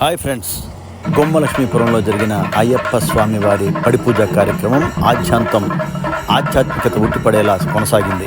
Hi friends గొమ్మలక్ష్మీపురంలో జరిగిన అయ్యప్ప స్వామి వారి పడిపూజ కార్యక్రమం ఆధ్యాంతం ఆధ్యాత్మికత ఉట్టిపడేలా కొనసాగింది.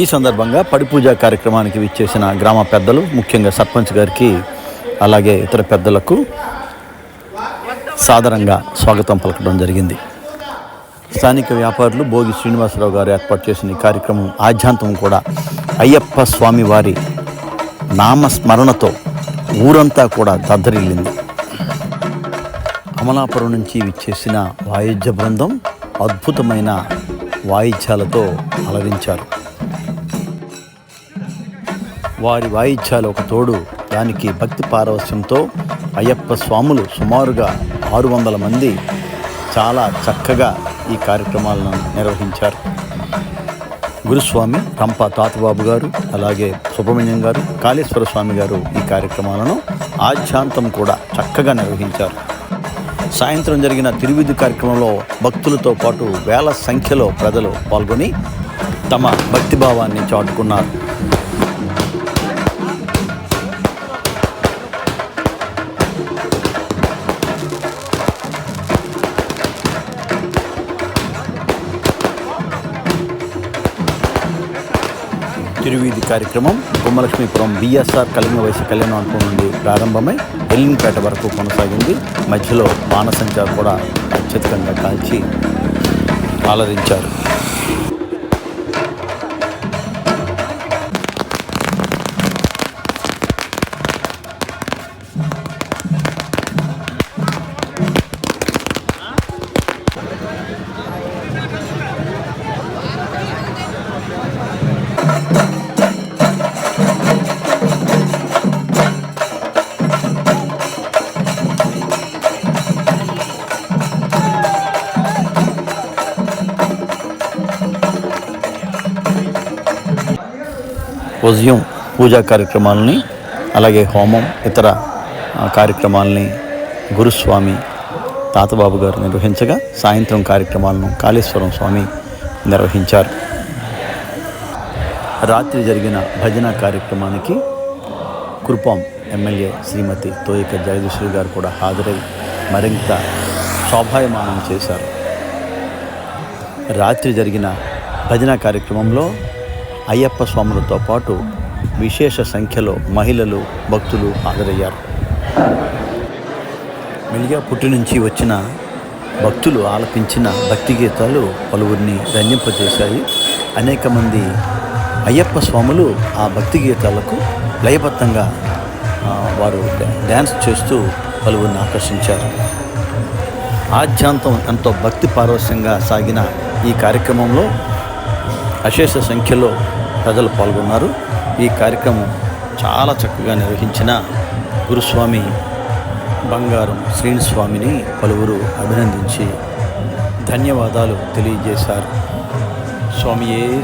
ఈ సందర్భంగా పడిపూజ కార్యక్రమానికి విచ్చేసిన గ్రామ పెద్దలు ముఖ్యంగా సర్పంచ్ గారికి అలాగే ఇతర పెద్దలకు సాదరంగా స్వాగతం పలకడం జరిగింది. స్థానిక వ్యాపారులు భోగి శ్రీనివాసరావు గారు ఏర్పాటు చేసిన ఈ కార్యక్రమం ఆధ్యాంతం కూడా అయ్యప్ప స్వామి వారి నామస్మరణతో ఊరంతా కూడా దద్దరిల్లింది. అమలాపురం నుంచి విచ్చేసిన వాయిద్య బృందం అద్భుతమైన వాయిద్యాలతో అలరించారు. వారి వాయిద్యాలు ఒక తోడు. దానికి భక్తి పారవస్యంతో అయ్యప్ప స్వాములు సుమారుగా ఆరు వందల మంది చాలా చక్కగా ఈ కార్యక్రమాలను నిర్వహించారు. గురుస్వామి రంప తాతబాబు గారు అలాగే సుబ్రహ్మణ్యం గారు కాళేశ్వర స్వామి గారు ఈ కార్యక్రమాలను ఆధ్యాంతం కూడా చక్కగా నిర్వహించారు. సాయంత్రం జరిగిన తిరువిధి కార్యక్రమంలో భక్తులతో పాటు వేల సంఖ్యలో ప్రజలు పాల్గొని తమ భక్తిభావాన్ని చాటుకున్నారు. తిరువీధి కార్యక్రమం గుమ్మలక్ష్మీపురం బిఎస్ఆర్ కలింగ వయసు కళ్యాణ మండపం నుండి ప్రారంభమై ఎల్లింపేట వరకు కొనసాగింది. మధ్యలో బాణసంచా కూడా అత్యధికంగా కాల్చి ఆలరించారు. ఉదయం పూజా కార్యక్రమాలని అలాగే హోమం ఇతర కార్యక్రమాలని గురుస్వామి తాతబాబు గారు నిర్వహించగా సాయంత్రం కార్యక్రమాలను కాళేశ్వరం స్వామి నిర్వహించారు. రాత్రి జరిగిన భజన కార్యక్రమానికి కురుపాం ఎమ్మెల్యే శ్రీమతి తోయిక జగదీశ్వరి గారు కూడా హాజరై మరింత శోభాయమానం చేశారు. రాత్రి జరిగిన భజన కార్యక్రమంలో అయ్యప్ప స్వాములతో పాటు విశేష సంఖ్యలో మహిళలు భక్తులు హాజరయ్యారు. మెలిగా పుట్టి నుంచి వచ్చిన భక్తులు ఆలపించిన భక్తి గీతాలు పలువురిని రంజింపజేశాయి అనేక మంది అయ్యప్ప స్వాములు ఆ భక్తి గీతాలకు లయబద్ధంగా వారు డ్యాన్స్ చేస్తూ పలువురిని ఆకర్షించారు. ఆద్యాంతం ఎంతో భక్తి పారవశ్యంగా సాగిన ఈ కార్యక్రమంలో అశేష సంఖ్యలో ప్రజలు పాల్గొన్నారు. ఈ కార్యక్రమం చాలా చక్కగా నిర్వహించిన గురుస్వామి బంగారం శ్రీనిస్వామిని పలువురు అభినందించి ధన్యవాదాలు తెలియజేశారు. స్వామియే